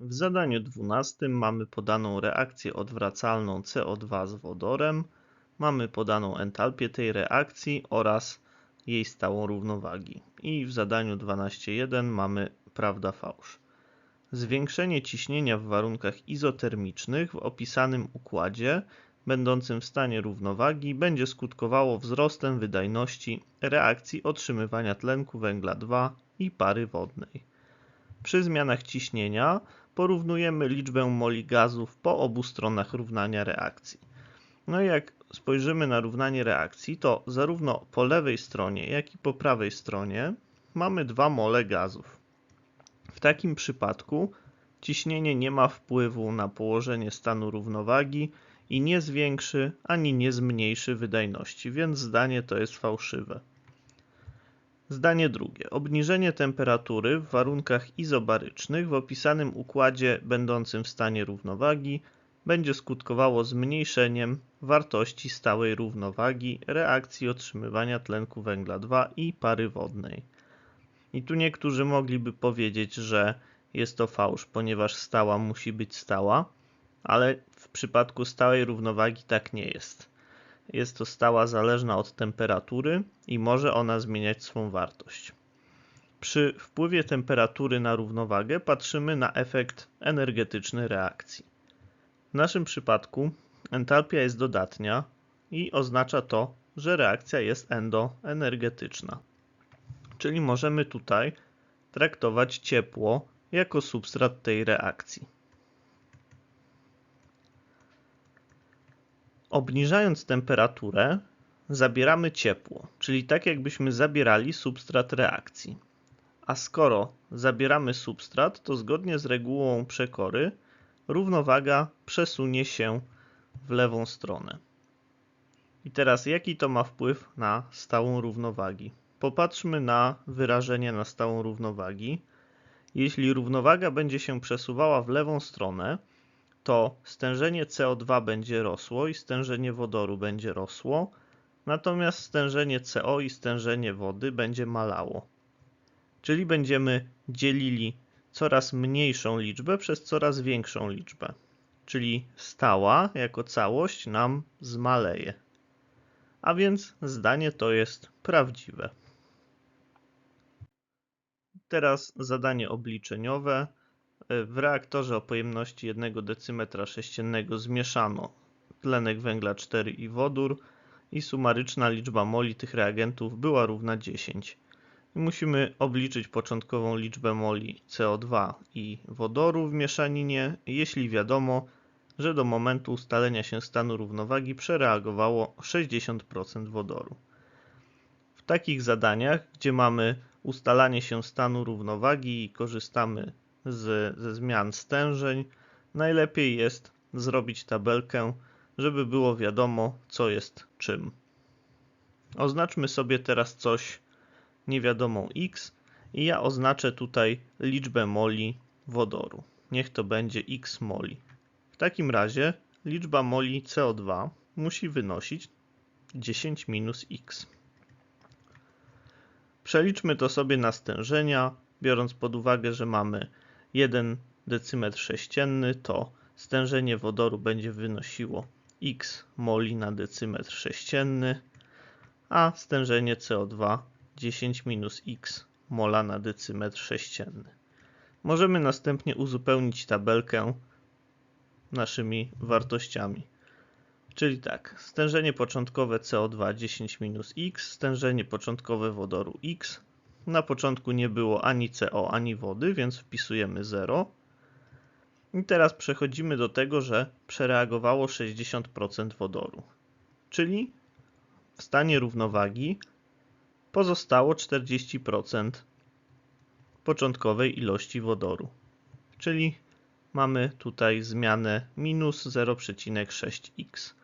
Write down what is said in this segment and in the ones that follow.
W zadaniu 12 mamy podaną reakcję odwracalną CO2 z wodorem, mamy podaną entalpię tej reakcji oraz jej stałą równowagi. I w zadaniu 12.1 mamy prawda fałsz. Zwiększenie ciśnienia w warunkach izotermicznych w opisanym układzie będącym w stanie równowagi będzie skutkowało wzrostem wydajności reakcji otrzymywania tlenku węgla 2 i pary wodnej. Przy zmianach ciśnienia porównujemy liczbę moli gazów po obu stronach równania reakcji. No i jak spojrzymy na równanie reakcji, to zarówno po lewej stronie, jak i po prawej stronie mamy 2 mole gazów. W takim przypadku ciśnienie nie ma wpływu na położenie stanu równowagi i nie zwiększy ani nie zmniejszy wydajności, więc zdanie to jest fałszywe. Zdanie drugie. Obniżenie temperatury w warunkach izobarycznych w opisanym układzie będącym w stanie równowagi będzie skutkowało zmniejszeniem wartości stałej równowagi reakcji otrzymywania tlenku węgla 2 i pary wodnej. I tu niektórzy mogliby powiedzieć, że jest to fałsz, ponieważ stała musi być stała, ale w przypadku stałej równowagi tak nie jest. Jest to stała zależna od temperatury i może ona zmieniać swą wartość. Przy wpływie temperatury na równowagę patrzymy na efekt energetyczny reakcji. W naszym przypadku entalpia jest dodatnia i oznacza to, że reakcja jest endoenergetyczna. Czyli możemy tutaj traktować ciepło jako substrat tej reakcji. Obniżając temperaturę, zabieramy ciepło, czyli tak jakbyśmy zabierali substrat reakcji. A skoro zabieramy substrat, to zgodnie z regułą przekory równowaga przesunie się w lewą stronę. I teraz jaki to ma wpływ na stałą równowagi? Popatrzmy na wyrażenie na stałą równowagi. Jeśli równowaga będzie się przesuwała w lewą stronę, to stężenie CO2 będzie rosło i stężenie wodoru będzie rosło, natomiast stężenie CO i stężenie wody będzie malało. Czyli będziemy dzielili coraz mniejszą liczbę przez coraz większą liczbę. Czyli stała jako całość nam zmaleje. A więc zdanie to jest prawdziwe. Teraz zadanie obliczeniowe. W reaktorze o pojemności 1 decymetra sześciennego zmieszano tlenek węgla 4 i wodór i sumaryczna liczba moli tych reagentów była równa 10. I musimy obliczyć początkową liczbę moli CO2 i wodoru w mieszaninie, jeśli wiadomo, że do momentu ustalenia się stanu równowagi przereagowało 60% wodoru. W takich zadaniach, gdzie mamy ustalanie się stanu równowagi i korzystamy z, ze zmian stężeń, najlepiej jest zrobić tabelkę, żeby było wiadomo, co jest czym. Oznaczmy sobie teraz coś niewiadomą x i ja oznaczę tutaj liczbę moli wodoru. Niech to będzie x moli. W takim razie liczba moli CO2 musi wynosić 10 minus x. Przeliczmy to sobie na stężenia, biorąc pod uwagę, że mamy 1 decymetr sześcienny, to stężenie wodoru będzie wynosiło x moli na decymetr sześcienny, a stężenie CO2 10 minus x mola na decymetr sześcienny. Możemy następnie uzupełnić tabelkę naszymi wartościami. Czyli tak, stężenie początkowe CO2 10 minus x, stężenie początkowe wodoru x. Na początku nie było ani CO, ani wody, więc wpisujemy 0. I teraz przechodzimy do tego, że przereagowało 60% wodoru. Czyli w stanie równowagi pozostało 40% początkowej ilości wodoru. Czyli mamy tutaj zmianę minus 0,6x.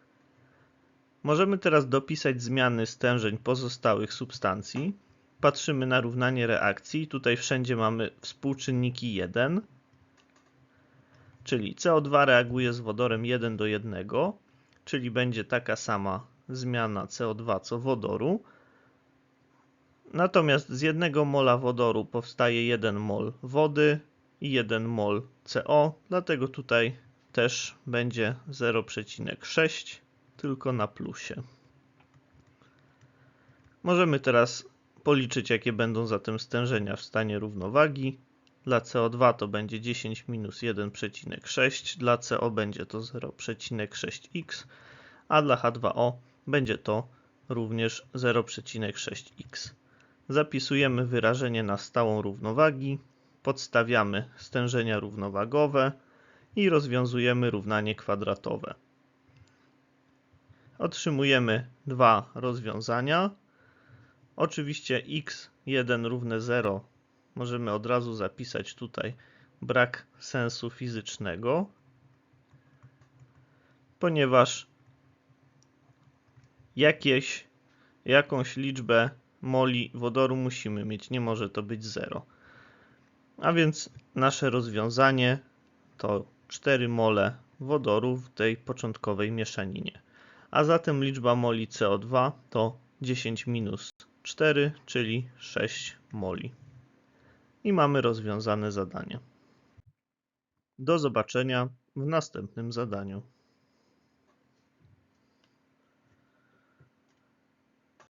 Możemy teraz dopisać zmiany stężeń pozostałych substancji. Patrzymy na równanie reakcji. Tutaj wszędzie mamy współczynniki 1, czyli CO2 reaguje z wodorem 1 do 1, czyli będzie taka sama zmiana CO2 co wodoru. Natomiast z jednego mola wodoru powstaje 1 mol wody, i 1 mol CO, dlatego tutaj też będzie 0,6 tylko na plusie. Możemy teraz policzyć jakie będą zatem stężenia w stanie równowagi. Dla CO2 to będzie 10 minus 1,6, dla CO będzie to 0,6x, a dla H2O będzie to również 0,6x. Zapisujemy wyrażenie na stałą równowagi, podstawiamy stężenia równowagowe i rozwiązujemy równanie kwadratowe. Otrzymujemy dwa rozwiązania. Oczywiście x1 równe 0 możemy od razu zapisać tutaj brak sensu fizycznego, ponieważ jakieś, jakąś liczbę moli wodoru musimy mieć, nie może to być 0. A więc nasze rozwiązanie to 4 mole wodoru w tej początkowej mieszaninie. A zatem liczba moli CO2 to 10 minus 4, czyli 6 moli. I mamy rozwiązane zadanie. Do zobaczenia w następnym zadaniu.